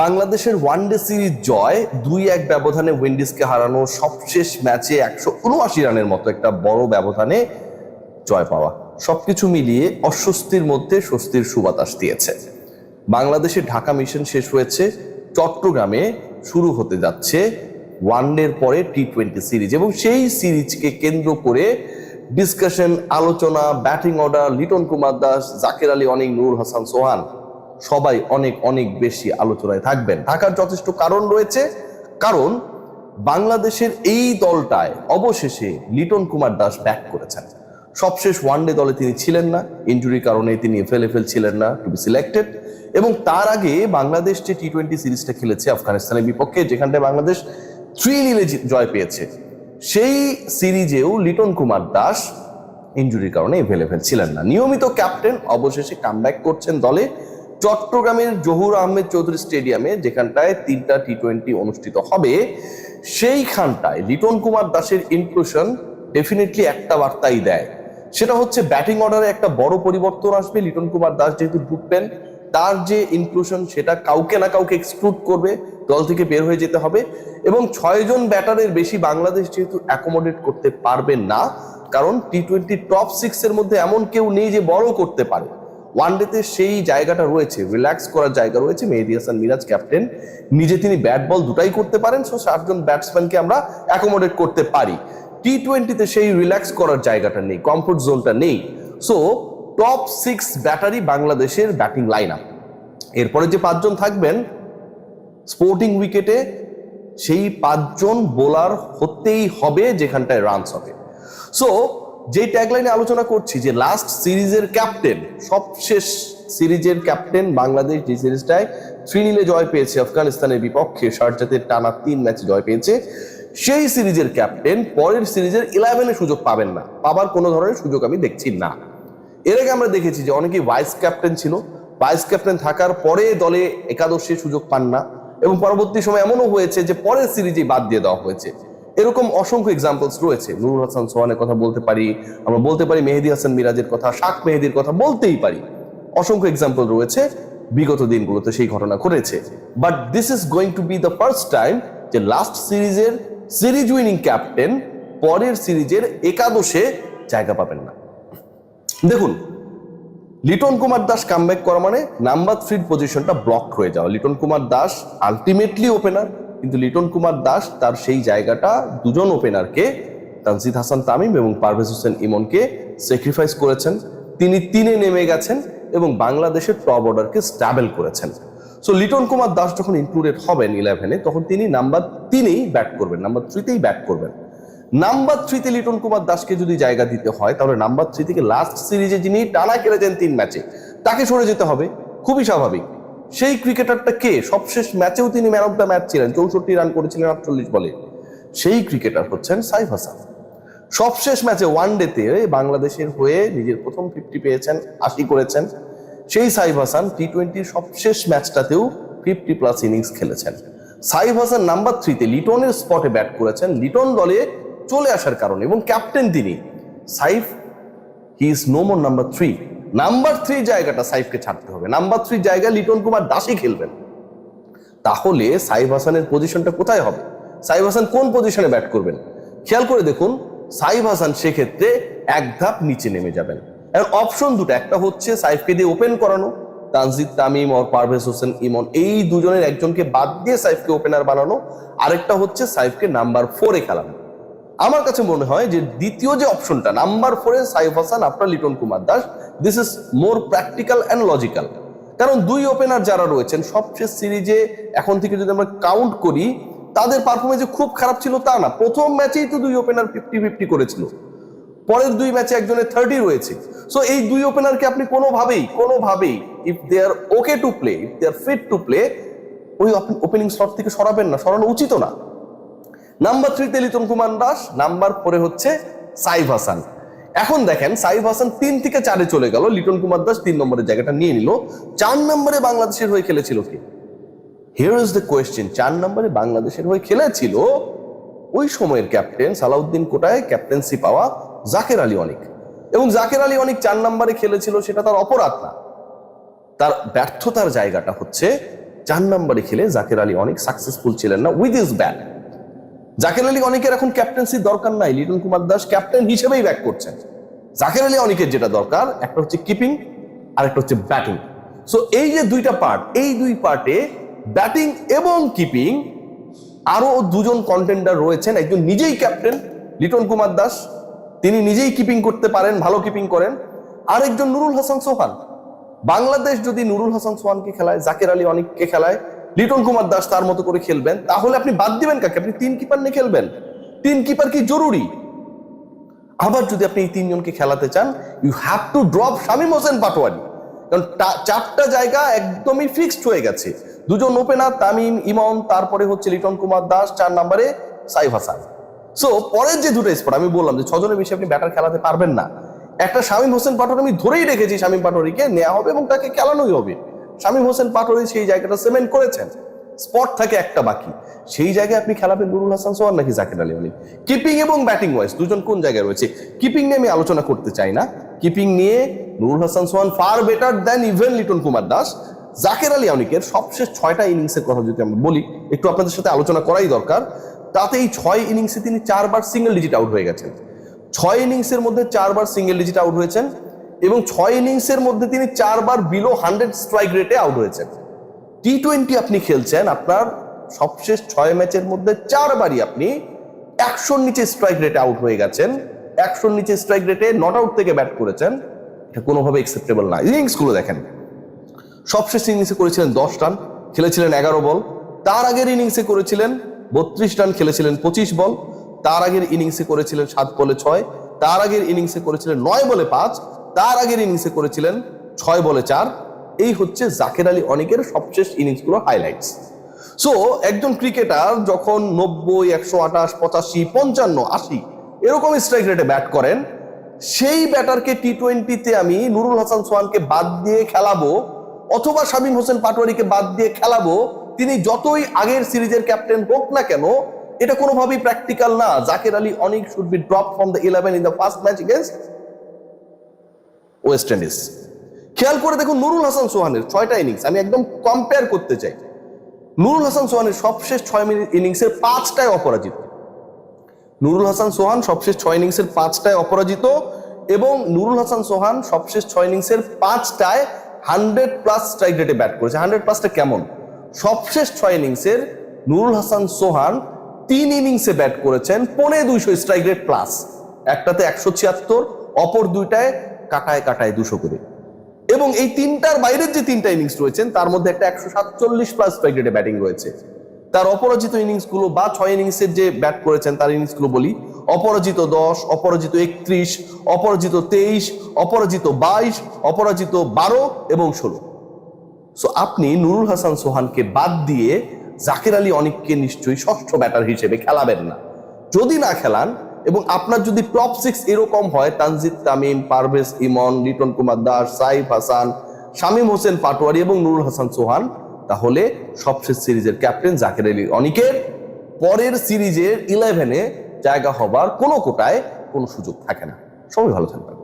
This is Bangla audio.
বাংলাদেশের ওয়ানডে সিরিজ জয়, দুই এক ব্যবধানে উইন্ডিজকে হারানো সবশেষ ম্যাচে একশো উনআশি রানের মতো একটা বড় ব্যবধানে জয় পাওয়া। সবকিছু মিলিয়ে অস্বস্তির মধ্যে স্বস্তির সুবাতাস দিয়েছে। বাংলাদেশে ঢাকা মিশন শেষ হয়েছে, চট্টগ্রামে শুরু হতে যাচ্ছে ওয়ানডের পরে টি টোয়েন্টি সিরিজ এবং সেই সিরিজকে কেন্দ্র করে ডিসকাশন আলোচনা ব্যাটিং অর্ডার লিটন কুমার দাস, জাকির আলী, অনিক নূর হাসান, সোহান সবাই অনেক অনেক বেশি আলোচনায় থাকবেন। থাকার যথেষ্ট কারণ রয়েছে। কারণ বাংলাদেশের এই দলটায় অবশেষে লিটন কুমার দাস ব্যাক করেছেন। সবশেষ ওয়ানডে দলে তিনি ছিলেন না। ইনজুরির কারণে তিনি এফএলএফএল ছিলেন না টু বি সিলেক্টেড এবং তার আগে বাংলাদেশ যে টি টোয়েন্টি সিরিজটা খেলেছে আফগানিস্তানের বিপক্ষে, যেখানটায় বাংলাদেশ থ্রি নীলে জয় পেয়েছে। সেই সিরিজেও লিটন কুমার দাস ইনজুরির কারণে এভেলেবেল ছিলেন না। নিয়মিত ক্যাপ্টেন অবশেষে কামব্যাক করছেন দলে। চট্টগ্রামের জহুর আহমেদ চৌধুরী স্টেডিয়ামে, যেখানটায় তিনটা টি টোয়েন্টি অনুষ্ঠিত হবে, সেইখানটায় লিটন কুমার দাসের ইনক্লুশন ডেফিনেটলি একটা বার্তাই দেয়। সেটা হচ্ছে ব্যাটিং অর্ডারে একটা বড় পরিবর্তন আসবে, লিটন কুমার দাস যেহেতু ঢুকবেন, তার যে ইনক্লুশন সেটা কাউকে না কাউকে এক্সক্লুড করবে, দল থেকে বের হয়ে যেতে হবে, এবং ছয়জন ব্যাটারের বেশি বাংলাদেশ যেহেতু অ্যাকোমোডেট করতে পারবে না, কারণ টি টোয়েন্টি টপ সিক্স এর মধ্যে এমন কেউ নেই যে বড় করতে পারে। ওয়ানডেতে সেই জায়গাটা রয়েছে রিল্যাক্স করার জায়গা রয়েছে মেহেদি হাসান মিরাজ ক্যাপ্টেন নিজে তিনি ব্যাট বল দুটাই করতে পারেন সো সাতজন ব্যাটসম্যানকে আমরা অ্যাকোমোডেট করতে পারি। টি টোয়েন্টিতে সেই রিল্যাক্স করার জায়গাটা নেই কমফোর্ট জোনটা নেই। সো টপ সিক্স ব্যাটারি বাংলাদেশের ব্যাটিং লাইন আপ এরপরে যে পাঁচজন থাকবেন স্পোর্টিং উইকেটে সেই পাঁচজন বোলার হতেই হবে, যেখানটায় রানস হবে। সো যে ট্যাগলাইনে আলোচনা করছি যে লাস্ট সিরিজের ক্যাপ্টেন সবশেষ সিরিজের ক্যাপ্টেন বাংলাদেশ যে সিরিজটায় থ্রি নীলে জয় পেয়েছে আফগানিস্তানের বিপক্ষে শারজাতের টানা তিন ম্যাচে জয় পেয়েছে। সেই সিরিজের ক্যাপ্টেন পরের সিরিজের ইলেভেনে সুযোগ পাবেন না। পাবার কোনো ধরনের সুযোগ আমি দেখছি না। এর আগে আমরা দেখেছি যে অনেকেই ভাইস ক্যাপ্টেন ছিল। ভাইস ক্যাপ্টেন থাকার পরে দলে একাদশে সুযোগ পান না। এবং পরবর্তী সময় এমনও হয়েছে যে পরের সিরিজেই বাদ দিয়ে দেওয়া হয়েছে। এরকম অসংখ্য এক্সাম্পলস রয়েছে। নুরুল হাসান সোহানের কথা বলতে পারি, আমরা বলতে পারি মেহেদি হাসান মিরাজের কথা, শাক মেহেদির কথা বলতেই পারি। অসংখ্য এক্সাম্পল রয়েছে বিগত দিনগুলোতে সেই ঘটনা ঘটেছে। But this is going to be the first time যে লাস্ট সিরিজের সিরিজ উইনিং ক্যাপ্টেন পরের সিরিজের একাদশে জায়গা পাবেন না। দেখুন, লিটন কুমার দাস কামব্যাক করা মানে নাম্বার থ্রির পজিশনটা ব্লক হয়ে যাওয়া। লিটন কুমার দাস আলটিমেটলি ওপেনার কিন্তু লিটন কুমার দাস তার সেই জায়গাটা দুজন ওপেনারকে তানজিদ হাসান তামিম এবং পারভেজ হোসেন ইমনকে স্যাক্রিফাইস করেছেন। তিনি তিনে নেমে গেছেন এবং বাংলাদেশের টপ অর্ডারকে স্ট্যাবেল করেছেন। সো লিটন কুমার দাস যখন ইনক্লুডেড হবেন ইলেভেনে তখন তিনি নাম্বার তিনেই ব্যাট করবেন নাম্বার থ্রিতেই ব্যাট করবেন। নাম্বার থ্রিতে লিটন কুমার দাসকে যদি জায়গা দিতে হয়, তাহলে নাম্বার থ্রি থেকে লাস্ট সিরিজে যিনি টানা খেলেছেন তিন ম্যাচে তাকে সরে যেতে হবে। খুবই স্বাভাবিক। সেই ক্রিকেটারটা কে? সবশেষ ম্যাচেও তিনি ম্যান অফ দ্য ম্যাচ ছিলেন, চৌষট্টি রান করেছিলেন আটচল্লিশ বলে। সেই ক্রিকেটার হচ্ছেন সাইফ হাসান। সবশেষ ম্যাচে ওয়ান ডেতে বাংলাদেশের হয়ে নিজের প্রথম ফিফটি পেয়েছেন, আশি করেছেন। সেই সাইফ হাসান টি টোয়েন্টির সবশেষ ম্যাচটাতেও ফিফটি প্লাস ইনিংস খেলেছেন। সাইফ হাসান নাম্বার থ্রিতে লিটনের স্পটে ব্যাট করেছেন। লিটন দলে চলে আসার কারণে এবং ক্যাপ্টেন তিনি। Saif he is no more number three number three জায়গাটা সাইফকে ছাড়তে হবে। নাম্বার থ্রি জায়গায় লিটন কুমার দাসই খেলবেন। তাহলে সাইফ হাসানের পজিশনটা কোথায় হবে? সাইফ হাসান কোন পজিশনে ব্যাট করবেন? খেয়াল করে দেখুন, সাইফ হাসান সেক্ষেত্রে এক ধাপ নিচে নেমে যাবেন। এখন অপশন দুটো, একটা হচ্ছে সাইফকে দিয়ে ওপেন করানো, তানজিদ তামিম আর পারভেজ হোসেন ইমন, এই দুজনের একজনকে বাদ দিয়ে সাইফকে ওপেনার বানানো। আরেকটা হচ্ছে সাইফকে নাম্বার ফোরে খেলানো। আমার কাছে মনে হয় যে দ্বিতীয় যে অপশনটা নাম্বার ফোরে সাইফ হাসান, আপনার Liton Kumar Das this is more practical and logical কারণ দুই ওপেনার যারা রয়েছেন সবশেষ সিরিজে এখন থেকে যদি আমরা কাউন্ট করি, তাদের পারফরমেন্স খুব খারাপ ছিল তা না। প্রথম ম্যাচেই তো দুই ওপেনার ফিফটি ফিফটি করেছিল। পরের দুই ম্যাচে একজনের থার্টি রয়েছে। সো এই দুই ওপেনারকে আপনি কোনোভাবেই কোনোভাবেই if they are okay to play if they are fit to play ওই ওপেনিং স্লট থেকে সরাবেন না, সরানো উচিত না। নাম্বার থ্রিতে লিটন কুমার দাস নাম্বার ফোরে হচ্ছে সাইফ হাসান। এখন দেখেন, সাইফ হাসান তিন থেকে চারে চলে গেল, লিটন কুমার দাস তিন নম্বরের জায়গাটা নিয়ে নিল। চার নম্বরে বাংলাদেশের হয়ে খেলেছিল কি? হিয়ার ইজ দ্য কোয়েশ্চেন চার নম্বরে বাংলাদেশের হয়ে খেলেছিল ওই সময়ের ক্যাপ্টেন সালাউদ্দিন কোটায় ক্যাপ্টেন্সি পাওয়া জাকের আলী অনেক। এবং জাকের আলী অনেক চার নম্বরে খেলেছিল সেটা তার অপরাধ না। তার ব্যর্থতার জায়গাটা হচ্ছে, চার নম্বরে খেলে জাকের আলী অনেক সাকসেসফুল ছিলেন না with his bat Jaker Ali অনেকের এখন ক্যাপ্টেন্সি দরকার নাই লিটন কুমার দাস ক্যাপ্টেন হিসেবেই ব্যাক করছেন। জাকের আলী অনেকের যেটা দরকার, একটা হচ্ছে কিপিং আর একটা হচ্ছে ব্যাটিং সো এই যে দুইটা পার্ট এই দুই পার্টে ব্যাটিং এবং কিপিং আরও দুজন কন্টেন্ডার রয়েছেন। একজন নিজেই ক্যাপ্টেন লিটন কুমার দাস। তিনি নিজেই কিপিং করতে পারেন, ভালো কিপিং করেন। আরেকজন নুরুল হাসান সোহান। বাংলাদেশ যদি নুরুল হাসান সোহানকে খেলায়, জাকের আলী অনেককে খেলায় লিটন কুমার দাস তার মতো করে খেলবেন, তাহলে আপনি বাদ দিবেন কাকে? আপনি তিন কিপার নিয়ে খেলবেন। তিন কিপার কি জরুরি? আবার যদি আপনি এই তিনজনকে খেলাতে চান you have to drop Shamim Hossain Patwari. কারণ চারটা জায়গা একদমই ফিক্সড হয়ে গেছে। দুজন ওপেনার তামিম, ইমন, তারপরে হচ্ছে লিটন কুমার দাস, চার নম্বরে সাইফ হাসান। সো পরের যে দুটো স্পট আমি বললাম যে ছজনের বেশি আপনি ব্যাটার খেলাতে পারবেন না। একটা শামীম হোসেন পাটোয়ারি, আমি ধরেই রেখেছি শামীম পাটোয়ারিকে নেওয়া হবে এবং তাকে খেলানোই হবে। শামীম হোসেন পাটোয়ারি সেই জায়গাটা সিমেন্ট করেছেন। স্পট থাকে একটা বাকি। সেই জায়গায় আপনি খেলাবেন নুরুল হাসান সোহান নাকি জাকির আলী অলি কিপিং এবং ব্যাটিং ওয়াইজ দুজন কোন জায়গায় রয়েছে? কিপিং নিয়ে আমি আলোচনা করতে চাই না। কিপিং নিয়ে Nurul Hasan Sohan far better than even Liton Kumar Das. Jaker Ali অনিকের সবশেষ ছয়টা ইনিংসের কথা যদি আমরা বলি, একটু আপনাদের সাথে আলোচনা করাই দরকার। তাতে এই ছয় ইনিংসে তিনি চারবার সিঙ্গেল ডিজিট আউট হয়ে গেছেন। ছয় ইনিংসের মধ্যে চারবার সিঙ্গেল ডিজিট আউট হয়েছেন। এবং ছয় ইনিংসের মধ্যে তিনি চারবার বিলো হান্ড্রেড স্ট্রাইক রেটে আউট হয়েছেন। টি টোয়েন্টি আপনি খেলছেন, আপনার সবশেষ ছয় ম্যাচের মধ্যে চারবারই আপনি একশোর নিচে স্ট্রাইক রেটে আউট হয়ে গেছেন। একশোর নিচে স্ট্রাইক রেটে নট আউট থেকে ব্যাট করেছেন। এটা কোনোভাবে অ্যাকসেপ্টেবল না। ইনিংসগুলো দেখেন। সবশেষ ইনিংসে করেছিলেন দশ রান খেলেছিলেন এগারো বল তার আগের ইনিংসে করেছিলেন বত্রিশ রান খেলেছিলেন পঁচিশ বল তার আগের ইনিংসে করেছিলেন সাত বলে ছয়। তার আগের ইনিংসে করেছিলেন নয় বলে পাঁচ। তার আগের ইনিংসে করেছিলেন ছয় বলে চার। এই হচ্ছে জাকের আলী অনেকের সবশেষ ইনিংসগুলো হাইলাইটস সো একজন ক্রিকেটার যখন নব্বই, একশো আঠাশ, পঁচাশি, পঞ্চান্ন, আশি এরকম স্ট্রাইক রেটে ব্যাট করেন, সেই ব্যাটারকে টি টোয়েন্টিতে আমি নুরুল হাসান সোহানকে বাদ দিয়ে খেলাবো অথবা শামীম হোসেন পাটোয়ারিকে বাদ দিয়ে খেলাবো, তিনি যতই আগের সিরিজের ক্যাপ্টেন হোক না কেন, এটা কোনোভাবেই প্র্যাকটিক্যাল না। Jaker Ali Anik should be drop from the eleven in the first match against West Indies খেয়াল করে দেখুন নুরুল হাসান সোহানের ছয়টা ইনিংস আমি একদম কম্পেয়ার করতে চাই। নুরুল হাসান সোহানের সবশেষ ছয় মিনিট ইনিংসের পাঁচটায় অপরাজিত। নুরুল হাসান সোহান সবশেষ ছয় ইনিংসের পাঁচটায় অপরাজিত এবং নুরুল হাসান সোহান সবশেষ ছয় ইনিংসের পাঁচটায় হান্ড্রেড প্লাস স্ট্রাইক রেটে ব্যাট করেছে। হান্ড্রেড প্লাসটা কেমন? সবশেষ ছয় ইনিংসের নুরুল হাসান সোহান তিন ইনিংসে ব্যাট করেছেন, পনে দুইশো স্ট্রাইক রেট প্লাস একটাতে একশো ছিয়াত্তর, অপর দুইটায় কাটায় কাটায় দুশো করে। এবং এই তিনটার বাইরের যে তিনটা ইনিংস রয়েছেন, তার মধ্যে একটা একশো সাতচল্লিশ প্লাস স্ট্রাইক ব্যাটিং রয়েছে। তার অপরাজিত ইনিংসগুলো বা ছয় ইনিংসের যে ব্যাট করেছেন, তার ইনিংসগুলো বলি, অপরাজিত দশ, অপরাজিত একত্রিশ, অপরাজিত তেইশ, অপরাজিত বাইশ, অপরাজিত বারো এবং ষোলো। সো আপনি নুরুল হাসান সোহানকে বাদ দিয়ে জাকির আলী অনেককে নিশ্চয়ই ষষ্ঠ ব্যাটার হিসেবে খেলাবেন না। যদি না খেলান এবং আপনার যদি টপ সিক্স এরকম হয়, তানজিদ তামিম, পারভেজ ইমন, লিটন কুমার দাস, সাইফ হাসান, শামীম হোসেন পাটোয়ারি এবং নুরুল হাসান সোহান, তাহলে সবশেষ সিরিজের ক্যাপ্টেন জাকের আলী অনিকের পরের সিরিজের ইলেভেনে জায়গা হবার কোনো কোটায় কোনো সুযোগ থাকে না। সবাই ভালো থাকবেন।